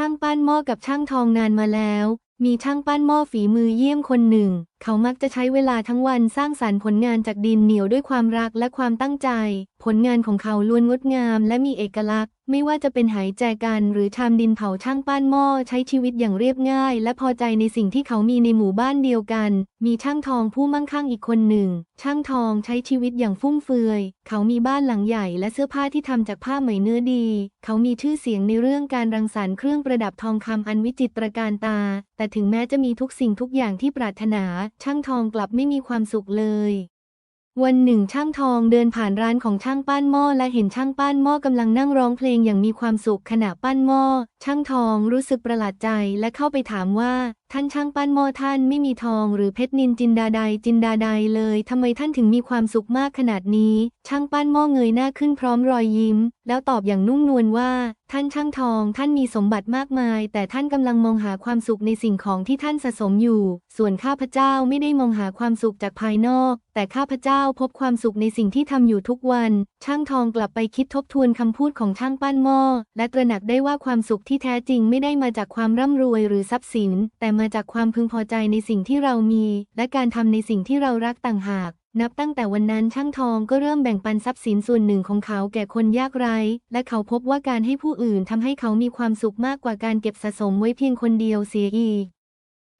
ช่างปั้นหม้อกับช่างทองนานมาแล้ว มีช่างปั้นหม้อฝีมือเยี่ยมคนหนึ่งเขามักจะใช้เวลาทั้งวันสร้างสรรค์ผลงานจากดินเหนียวด้วยความรักและความตั้งใจ ผลงานของเขาล้วนงดงามและมีเอกลักษณ์ ไม่ว่าจะเป็นไหแจกันหรือชามดินเผาช่างปั้นหม้อใช้ชีวิตอย่างเรียบง่าย และพอใจในสิ่งที่เขามีในหมู่บ้านเดียวกัน มีช่างทองผู้มั่งคั่งอีกคนหนึ่ง ช่างทองใช้ชีวิตอย่างฟุ่มเฟือย เขามีบ้านหลังใหญ่และเสื้อผ้าที่ทำจากผ้าไหมเนื้อดี เขามีชื่อเสียงในเรื่องการรังสรรค์เครื่องประดับทองคำอันวิจิตรการตา แต่ถึงแม้จะมีทุกสิ่งทุกอย่างที่ปรารถนาช่างทองกลับไม่มีความสุขเลย วันหนึ่งช่างทองเดินผ่านร้านของช่างปั้นหม้อและเห็นช่างปั้นหม้อกำลังนั่งร้องเพลงอย่างมีความสุขขณะปั้นหม้อช่างทองรู้สึกประหลาดใจและเข้าไปถามว่า ท่านช่างปั้นหม้อท่านไม่มีทองหรือเพชรนินจินดาใดจินดาใดเลยทำไมท่านถึงมีความสุขมากขนาดนี้ ช่างปั้นหม้อเงยหน้าขึ้นพร้อมรอยยิ้ม แล้วตอบอย่างนุ่มนวลว่า ท่านช่างทอง ท่านมีสมบัติมากมาย แต่ท่านกำลังมองหาความสุขในสิ่งของที่ท่านสะสมอยู่ ส่วนข้าพเจ้าไม่ได้มองหาความสุขจากภายนอก แต่ข้าพเจ้าพบความสุขในสิ่งที่ทำอยู่ทุกวัน ช่างทองกลับไปคิดทบทวนคำพูดของช่างปั้นหม้อและตระหนักได้ว่าความสุขที่แท้จริงไม่ได้มาจากความร่ำรวยหรือทรัพย์สิน แต่มาจากความพึงพอใจในสิ่งที่เรามี และการทำในสิ่งที่เรารักต่างหาก นับตั้งแต่วันนั้นช่างทองก็เริ่มแบ่งปันทรัพย์สินส่วนหนึ่งของเขาแก่คนยากไร้ และเขาพบว่าการให้ผู้อื่นทำให้เขามีความสุขมากกว่าการเก็บสะสมไว้เพียงคนเดียวเสียอีก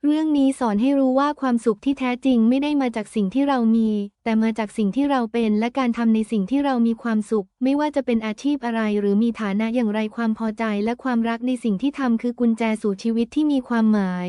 เรื่องนี้สอนให้รู้ว่าความสุขที่แท้จริงไม่ได้มาจากสิ่งที่เรามี แต่มาจากสิ่งที่เราเป็น และการทำในสิ่งที่เรามีความสุข ไม่ว่าจะเป็นอาชีพอะไร หรือมีฐานะอย่างไรความพอใจ และความรักในสิ่งที่ทำคือกุญแจสู่ชีวิตที่มีความหมาย